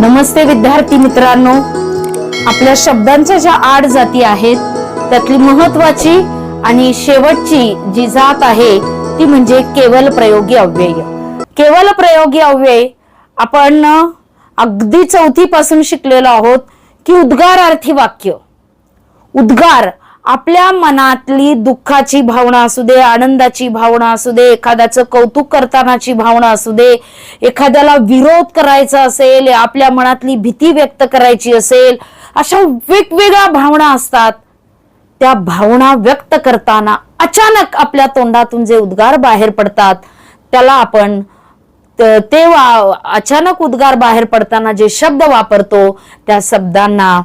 नमस्ते विद्यार्थी मित्रांनो. आपल्या शब्दांच्या ज्या आठ जाती आहेत त्यातली महत्वाची आणि शेवटची जी जात आहे ती म्हणजे केवल प्रयोगी अव्यय. केवल प्रयोगी अव्यय आपण अगदी चौथी पासून शिकलेलो आहोत की उद्गारार्थी वाक्य. उद्गार आपल्या मनातली दुःखाची भावना असू दे आनंदाची भावना असू दे एखाद्याचं कौतुक करतानाची भावना असू दे एखाद्याला विरोध करायचा असेल आपल्या मनातली भीती व्यक्त करायची असेल अशा वेगवेगळ्या भावना असतात. त्या भावना व्यक्त करताना अचानक आपल्या तोंडातून जे उद्गार बाहेर पडतात त्याला आपण त- ते वा- अचानक उद्गार बाहेर पडताना जे शब्द वापरतो त्या शब्दांना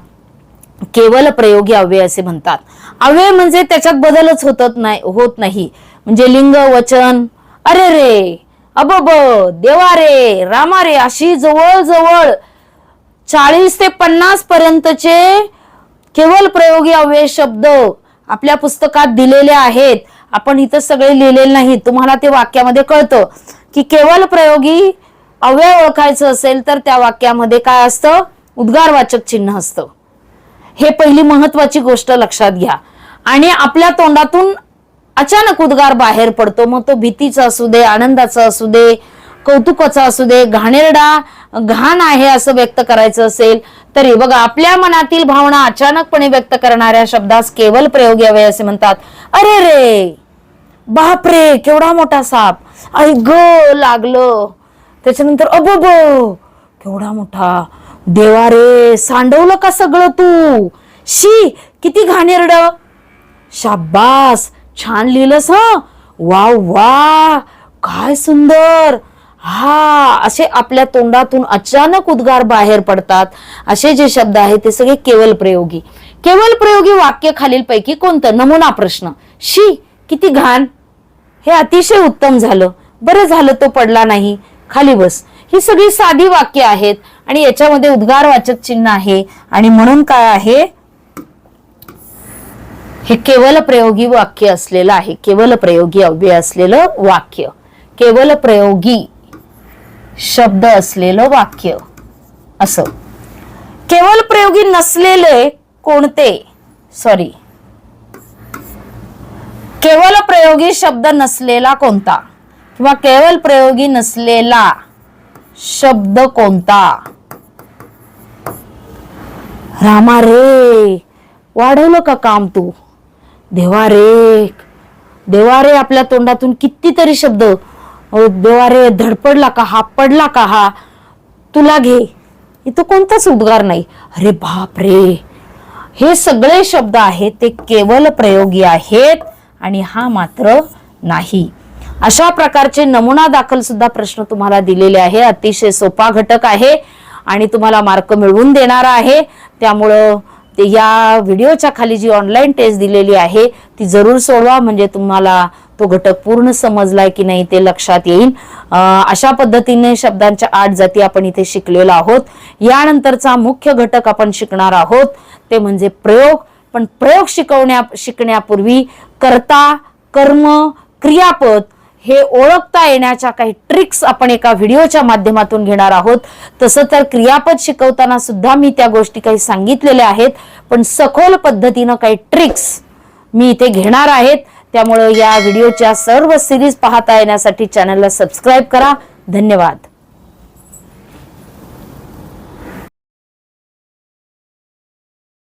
केवल प्रयोगी अव्यय असे म्हणतात. अव्यय म्हणजे त्याच्यात बदलच होतच नाही होत नाही. म्हणजे लिंग वचन अरे रे अबब देवा रे रामा रे अशी जवळजवळ चाळीस ते पन्नास पर्यंतचे केवळ प्रयोगी अव्यय शब्द आपल्या पुस्तकात दिलेले आहेत. आपण इथं सगळे लिहिलेले नाही. तुम्हाला ते वाक्यामध्ये कळतं की केवळ प्रयोगी अव्यय ओळखायचं असेल तर त्या वाक्यामध्ये काय असतं? उद्गारवाचक चिन्ह असतं. हे पहिली महत्वाची गोष्ट लक्षात घ्या. आणि आपल्या तोंडातून अचानक उद्गार बाहेर पडतो. मग तो भीतीचा असू दे आनंदाचा असू दे कौतुकाचा असू दे घाणेरडा घाण आहे असं व्यक्त करायचं असेल तरी बघा आपल्या मनातील भावना अचानकपणे व्यक्त करणाऱ्या शब्दास केवल प्रयोग यावे असे म्हणतात. अरे रे! बाप रे! केवढा मोठा साप! ऐ ग लागलं. त्याच्यानंतर अबब! केवढा मोठा! देवा रे सांडवलं का सगळं तू? शी किती घाणेरड. शाबास छान लिहिलंस हा? वा वा काय सुंदर. हा असे आपल्या तोंडातून अचानक उद्गार बाहेर पडतात. असे जे शब्द आहेत ते सगळे केवल प्रयोगी. केवल प्रयोगी वाक्य खालील पैकी कोणतं? नमुना प्रश्न. शी किती घाण. हे अतिशय उत्तम झालं. बरं झालं तो पडला नाही. खाली बस. ही सगळी साधी वाक्य आहेत आणि याच्यामध्ये उद्गार वाचक चिन्ह आहे. आणि म्हणून काय आहे? हे केवल प्रयोगी वाक्य असलेलं आहे. केवल प्रयोगी अव्यय असलेलं वाक्य. केवल प्रयोगी शब्द असलेलं वाक्य. असं. केवल प्रयोगी नसलेले कोणते? सॉरी केवल प्रयोगी शब्द नसलेला कोणता? किंवा केवल प्रयोगी नसलेला शब्द कोणता? रामा रे वाढवलं का काम तू? देवा रे देवा रे आपल्या तोंडातून कितीतरी शब्द. देवा रे धडपडला का हा पडला का हा? तुला घे. इथं कोणताच उद्गार नाही. अरे बाप रे. हे सगळे शब्द आहेत ते केवल प्रयोगी आहेत आणि हा मात्र नाही. अशा प्रकारचे नमुना दाखल सुद्धा प्रश्न तुम्हाला दिलेले आहे. अतिशय सोपा घटक आहे आणि तुम्हाला मार्क मिळवून देणारा आहे. त्यामुळं ते या व्हिडिओच्या खाली जी ऑनलाईन टेस्ट दिलेली आहे ती जरूर सोडवा. म्हणजे तुम्हाला तो घटक पूर्ण समजलाय की नाही ते लक्षात येईल. अशा पद्धतीने शब्दांच्या आठ जाती आपण इथे शिकलेलो आहोत. यानंतरचा मुख्य घटक आपण शिकणार आहोत. ते म्हणजे प्रयोग. पण प्रयोग शिकवण्या शिकण्यापूर्वी कर्ता कर्म क्रियापद हे ओळखता येण्याच्या काही ट्रिक्स आपण एका व्हिडिओच्या माध्यमातून घेणार आहोत. तसं तर क्रियापद शिकवताना सुद्धा मी त्या गोष्टी काही सांगितलेल्या आहेत पण सखोल पद्धतीनं काही ट्रिक्स मी इथे घेणार आहेत. त्यामुळे या व्हिडिओच्या सर्व सिरीज पाहता येण्यासाठी चॅनलला सबस्क्राईब करा. धन्यवाद.